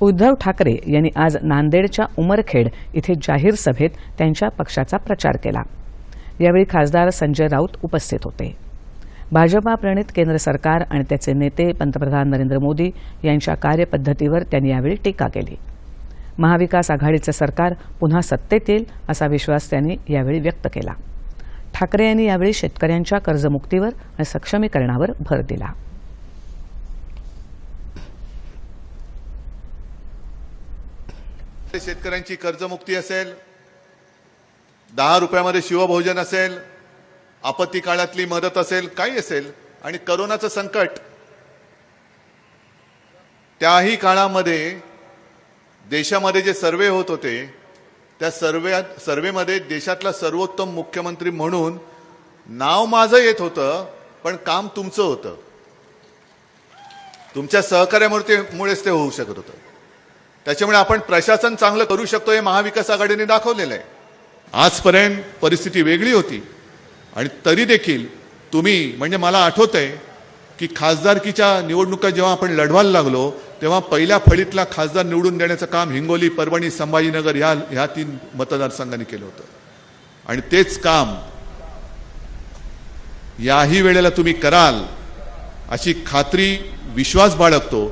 उद्धव ठाकरे यांनी आज नांदेडच्या उमरखेड इथे जाहीर सभेत त्यांच्या पक्षाचा प्रचार केला. यावेळी खासदार संजय राऊत उपस्थित होते. भाजपा प्रणित केंद्र सरकार आणि त्याचे नेते पंतप्रधान नरेंद्र मोदी यांच्या कार्यपद्धतीवर त्यांनी यावेळी टीका केली. महाविकास आघाडीचं सरकार पुन्हा सत्तेत येईल असा विश्वास त्यांनी यावेळी व्यक्त केला. ठाकरे यांनी यावेळी शेतकऱ्यांच्या कर्जमुक्तीवर आणि सक्षमीकरणावर भर दिला. शेतकऱ्यांची कर्जमुक्ती असेल दहा रुपयामध्ये शिवभोजन असेल आपत्ती काळातली मदत असेल काही असेल आणि करोनाचं संकट त्याही काळामध्ये देशामध्ये जे सर्वे होत होते त्या सर्वे सर्वेमध्ये देशातला सर्वोत्तम मुख्यमंत्री म्हणून नाव माझं येत होतं पण काम तुमचं होतं. तुमच्या सहकार्यामुळे ते- मुळेच ते होऊ शकत होतं. त्याच्यामुळे आपण प्रशासन चांगलं करू शकतो हे महाविकास आघाडीने दाखवलेलं आहे. आजपर्यंत परिस्थिती वेगळी होती. आणि तरी देखील तुम्ही म्हणजे मला आठवत आहे की खासदारकीच्या निवडणुका जेव्हा आपण लढवायला लागलो तेव्हा पहिल्या फळीतला खासदार निवडून देण्याचं काम हिंगोली परभणी संभाजीनगर ह्या ह्या तीन मतदारसंघांनी केलं होतं. आणि तेच काम याही वेळेला तुम्ही कराल अशी खात्री विश्वास बाळगतो